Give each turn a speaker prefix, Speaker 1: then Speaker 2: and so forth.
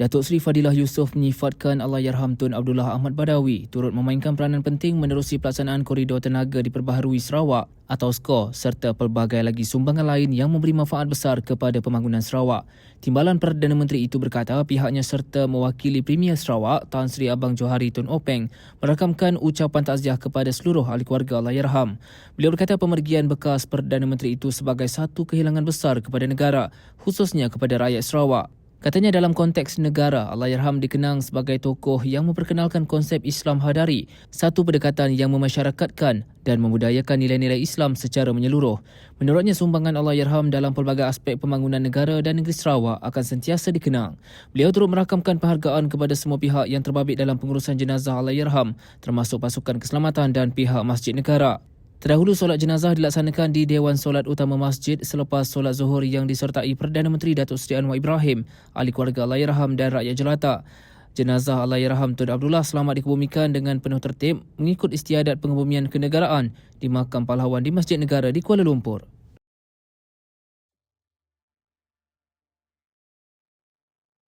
Speaker 1: Datuk Seri Fadilah Yusof menyifatkan Allahyarham Tun Abdullah Ahmad Badawi turut memainkan peranan penting menerusi pelaksanaan koridor tenaga diperbaharui Sarawak atau SKOR serta pelbagai lagi sumbangan lain yang memberi manfaat besar kepada pembangunan Sarawak. Timbalan Perdana Menteri itu berkata pihaknya serta mewakili Premier Sarawak Tan Sri Abang Johari Tun Openg merakamkan ucapan takziah kepada seluruh ahli keluarga Allahyarham. Beliau berkata pemergian bekas Perdana Menteri itu sebagai satu kehilangan besar kepada negara khususnya kepada rakyat Sarawak. Katanya dalam konteks negara, Allahyarham dikenang sebagai tokoh yang memperkenalkan konsep Islam hadari, satu pendekatan yang memasyarakatkan dan memudayakan nilai-nilai Islam secara menyeluruh. Menurutnya, sumbangan Allahyarham dalam pelbagai aspek pembangunan negara dan negeri Sarawak akan sentiasa dikenang. Beliau turut merakamkan penghargaan kepada semua pihak yang terbabit dalam pengurusan jenazah Allahyarham, termasuk pasukan keselamatan dan pihak masjid negara. Terdahulu solat jenazah dilaksanakan di Dewan Solat Utama Masjid selepas solat zuhur yang disertai Perdana Menteri Datuk Seri Anwar Ibrahim, ahli keluarga Allahyarham dan rakyat jelata. Jenazah Allahyarham Tun Abdullah selamat dikebumikan dengan penuh tertib mengikut istiadat pengebumian kenegaraan di makam pahlawan di Masjid Negara di Kuala Lumpur.